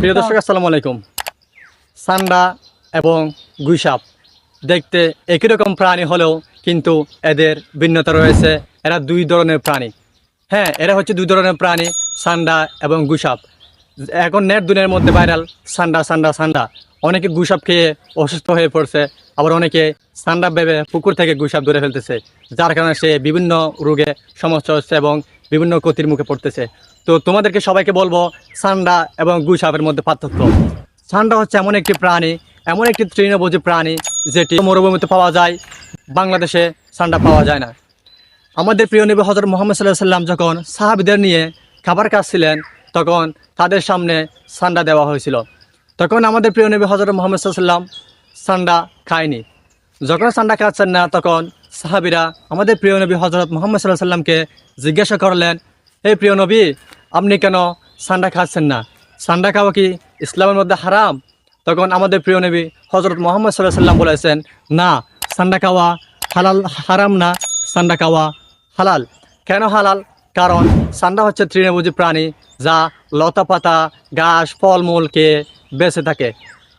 প্রিয় দর্শক, আসসালামু আলাইকুম। সান্ডা এবং গুইসাপ দেখতে একই রকম প্রাণী হলেও কিন্তু এদের ভিন্নতা রয়েছে। এরা দুই ধরনের প্রাণী। হ্যাঁ এরা হচ্ছে দুই ধরনের প্রাণী, সান্ডা এবং গুইসাপ। এখন নেট দুনিয়ার মধ্যে ভাইরাল সান্ডা সান্ডা সান্ডা। অনেকে গুইসাপ খেয়ে অসুস্থ হয়ে পড়ছে, আবার অনেকে সান্ডা ভেবে পুকুর থেকে গুইসাপ ধরে ফেলতেছে, যার কারণে সে বিভিন্ন রোগে সমস্যা হচ্ছে এবং বিভিন্ন ক্ষতির মুখে পড়তেছে। তো তোমাদেরকে সবাইকে বলব, সান্ডা এবং গুসাপের মধ্যে পার্থক্য। সান্ডা হচ্ছে এমন একটি প্রাণী, এমন একটি তৃণভোজী প্রাণী, যেটি মরুভূমিতে পাওয়া যায়, বাংলাদেশে সান্ডা পাওয়া যায় না। আমাদের প্রিয় নবী হজরত মোহাম্মদ সাল্লাহ সাল্লাম যখন সাহাবিদের নিয়ে খাবার খাচ্ছিলেন, তখন তাদের সামনে সান্ডা দেওয়া হয়েছিল। তখন আমাদের প্রিয় নবী হজরত মোহাম্মদ সাল্লাম সান্ডা খায়নি। যখন সান্ডা খাচ্ছেন না, তখন সাহাবিরা আমাদের প্রিয় নবী হজরত মোহাম্মদ সাল্লাহ সাল্লামকে জিজ্ঞাসা করলেন, হে প্রিয় নবী, আপনি কেন সান্ডা খাচ্ছেন না? সান্ডা খাওয়া কি ইসলামের মধ্যে হারাম? তখন আমাদের প্রিয় নবী হজরত মোহাম্মদ সাল্লাহ সাল্লাম বলেছেন, না, সান্ডা খাওয়া হালাল, হারাম না, সান্ডা খাওয়া হালাল। কেন হালাল? কারণ সান্ডা হচ্ছে তৃণভোজী প্রাণী যা লতা পাতা ঘাস, ফলমূলকে বেঁচে থাকে।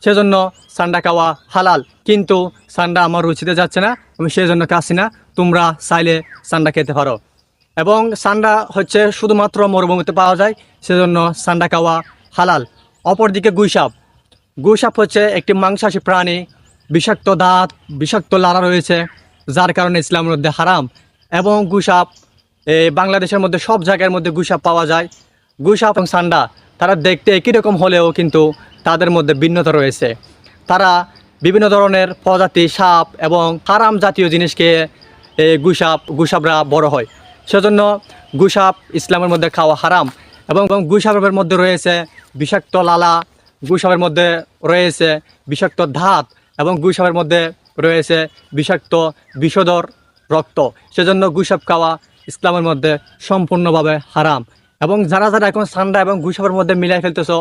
সেজন্য সান্ডা খাওয়া হালাল। কিন্তু সান্ডা আমার রুচিতে যাচ্ছে না, আমি সেই জন্য খাচ্ছি না। তোমরা চাইলে সান্ডা খেতে পারো। এবং সান্ডা হচ্ছে শুধুমাত্র মরুভূমিতে পাওয়া যায়, সেজন্য সান্ডা খাওয়া হালাল। অপরদিকে গুইসাপ। গুইসাপ হচ্ছে একটি মাংসাশী প্রাণী, বিষাক্ত দাঁত, বিষাক্ত লালা রয়েছে, যার কারণে ইসলামের মধ্যে হারাম। এবং গুসাপ বাংলাদেশের মধ্যে সব জায়গার মধ্যে গুসাপ পাওয়া যায়। গুসাপ এবং সান্ডা, তারা দেখতে একই রকম হলেও কিন্তু তাদের মধ্যে ভিন্নতা রয়েছে। তারা বিভিন্ন ধরনের প্রজাতি, সাপ এবং হারাম জাতীয় জিনিসকে গুসাপ, গুসাপরা বড় হয়। সেজন্য গুসাপ ইসলামের মধ্যে খাওয়া হারাম এবং এবং গুসাপের মধ্যে রয়েছে বিষাক্ত লালা, গুসাপের মধ্যে রয়েছে বিষাক্ত ধাত এবং গুসাপের মধ্যে রয়েছে বিষাক্ত বিষধর রক্ত। সেজন্য গুসাপ খাওয়া ইসলামের মধ্যে সম্পূর্ণভাবে হারাম এবং যারা যারা এখন সান্ডা এবং গুসাপের মধ্যে মিলাই ফেলতেছ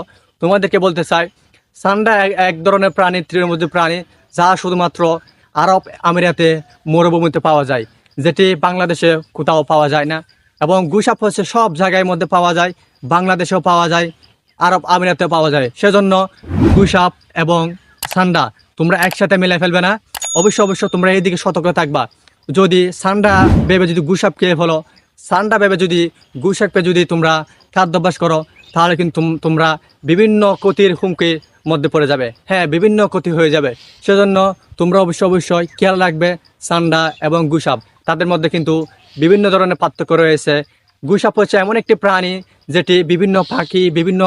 তোমাদেরকে বলতে চাই, সান্ডা এক- ধরনের প্রাণী তৃণমূলী প্রাণী, যা শুধুমাত্র আরব আমিরাতে মরুভূমিতে পাওয়া যায়, যেটি বাংলাদেশে কোথাও পাওয়া যায় না এবং গুসাপ হচ্ছে সব জায়গার মধ্যে পাওয়া যায়, বাংলাদেশেও পাওয়া যায়, আরব আমিরাতেও পাওয়া যায়। সেজন্য গুসাপ এবং সান্ডা তোমরা একসাথে মিলাই ফেলবে না। অবশ্য অবশ্য তোমরা এইদিকে সতর্ক থাকবা। যদি সান্ডা ভেবে যদি গুসাপ খেয়ে ফেলো, সান্ডা ভেবে যদি গুসাপে যদি তোমরা খাদ্যাভ্যাস করো তাহলে কিন্তু তোমরা বিভিন্ন ক্ষতির হুমকির মধ্যে পড়ে যাবে। হ্যাঁ বিভিন্ন ক্ষতি হয়ে যাবে। সেজন্য তোমরা অবশ্যই অবশ্যই খেয়াল রাখবে সান্ডা এবং গুসাপ। তাদের মধ্যে কিন্তু বিভিন্ন ধরনের পার্থক্য রয়েছে। গুসাপ হচ্ছে এমন একটি প্রাণী যেটি বিভিন্ন পাখি, বিভিন্ন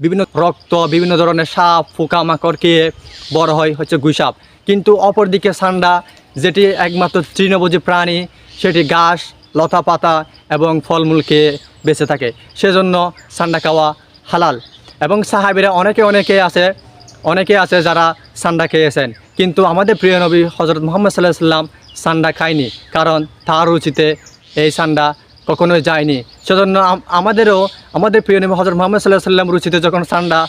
বিভিন্ন রক্ত, বিভিন্ন ধরনের সাপ, পোকামাকড় খেয়ে বড় হয়, হচ্ছে গুসাপ। কিন্তু অপরদিকে সান্ডা, যেটি একমাত্র তৃণভোজী প্রাণী, সেটি ঘাস লতা পাতা এবং ফলমূল খেয়ে বেঁচে থাকে। সেজন্য সান্ডা খাওয়া হালাল। এবং সাহাবিরা অনেকে অনেকে আছে অনেকে আছে যারা সান্ডা খেয়েছেন। কিন্তু আমাদের প্রিয় নবী হজরত মোহাম্মদ সাল্লাহ সাল্লাম সান্ডা খায়নি। কারণ তার রুচিতে এই সান্ডা কখনোই যায়নি। সেজন্য আমাদেরও, আমাদের প্রিয় নবী হজরত মোহাম্মদ সাল্লাহ সাল্লাম রুচিতে যখন সান্ডা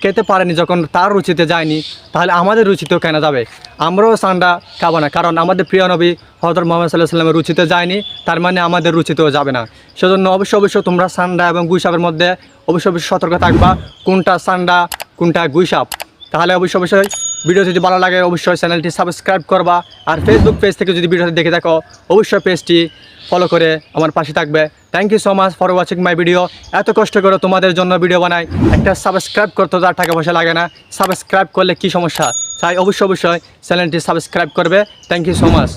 খেতে পারেনি, যখন তার রুচিতে যায়নি, তাহলে আমাদের রুচিতেও কেনা যাবে? আমরাও সান্ডা খাব না, কারণ আমাদের প্রিয় নবী হজরত মোহাম্মদ সাল্লাহ সাল্লামের রুচিতে যায়নি, তার মানে আমাদের রুচিতেও যাবে না। সেজন্য অবশ্যই অবশ্যই তোমরা সান্ডা এবং গুইসাপের মধ্যে অবশ্যই অবশ্যই সতর্ক থাকবা, কোনটা সান্ডা, কোনটা গুইসাপ। তাহলে অবশ্যই অবশ্যই ভিডিও যদি ভালো লাগে, অবশ্যই চ্যানেলটি সাবস্ক্রাইব করবা। আর ফেসবুক পেজ থেকে যদি ভিডিওটি দেখে থাকো, অবশ্যই পেজটি ফলো করে আমার পাশে থাকবে। Thank you so much for watching my video এত কষ্ট করে তোমাদের জন্য ভিডিও বানাই। একটা সাবস্ক্রাইব করতে তো আর টাকা পয়সা লাগে না। সাবস্ক্রাইব করলে কি সমস্যা? তাই অবশ্যই অবশ্যই চ্যানেলটি সাবস্ক্রাইব করবে। Thank you so much